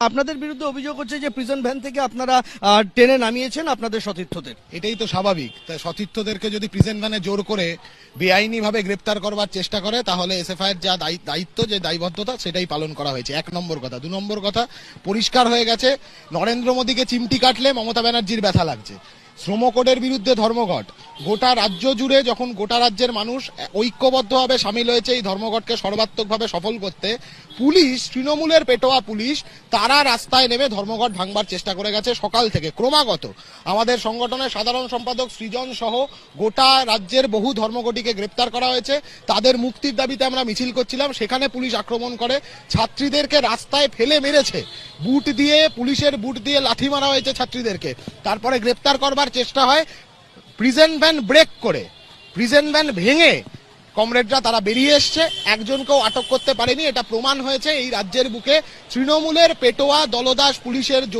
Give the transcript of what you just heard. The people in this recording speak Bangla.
আপনাদের বিরুদ্ধে অভিযোগ হচ্ছে যে প্রিজন ভ্যান থেকে আপনারা টেনে নামিয়েছেন আপনাদের সতীর্থদের। এটাই তো স্বাভাবিক। তাই সতীর্থদেরকে যদি প্রিজেন্ট ভ্যানে জোর করে বেআইনিভাবে গ্রেপ্তার করবার চেষ্টা করে, তাহলে এসএফআই এর যা দায়িত্ব, যে দায়বদ্ধতা, সেটাই পালন করা হয়েছে। এক নম্বর কথা। দু নম্বর কথা, পরিষ্কার হয়ে গেছে, নরেন্দ্র মোদীকে চিমটি কাটলে মমতা ব্যানার্জির ব্যথা লাগছে। শ্রম কোডের বিরুদ্ধে ধর্মঘট। গোটা রাজ্য জুড়ে যখন গোটা রাজ্যের মানুষ ঐক্যবদ্ধভাবে সামিল হয়েছে, এই ধর্মঘটকে সর্বাত্মকভাবে সফল করতে, পুলিশ, তৃণমূলের পেটোয়া পুলিশ, তারা রাস্তায় নেমে ধর্মঘট ভাঙবার চেষ্টা করে গেছে সকাল থেকে, ক্রমাগত। আমাদের সংগঠনের সাধারণ সম্পাদক সৃজন সহ গোটা রাজ্যের বহু ধর্মঘটিকে গ্রেপ্তার করা হয়েছে। তাদের মুক্তির দাবিতে আমরা মিছিল করছিলাম, সেখানে পুলিশ আক্রমণ করে ছাত্রীদেরকে রাস্তায় ফেলে মেরেছে। বুট দিয়ে, পুলিশের বুট দিয়ে লাথি মারা হয়েছে ছাত্রীদেরকে। তারপরে গ্রেপ্তার করবার চেষ্টা হয় প্রিজেন্ট ভ্যান ব্রেক করে প্রিজেন্ট ভ্যান ভেঙে কমরেডরা তারা বেরিয়ে এসছে। একজনকেও আটক করতে পারেনি, এটা প্রমাণ হয়েছে এই রাজ্যের বুকে। তৃণমূলের পেটোয়া, দলদাস পুলিশের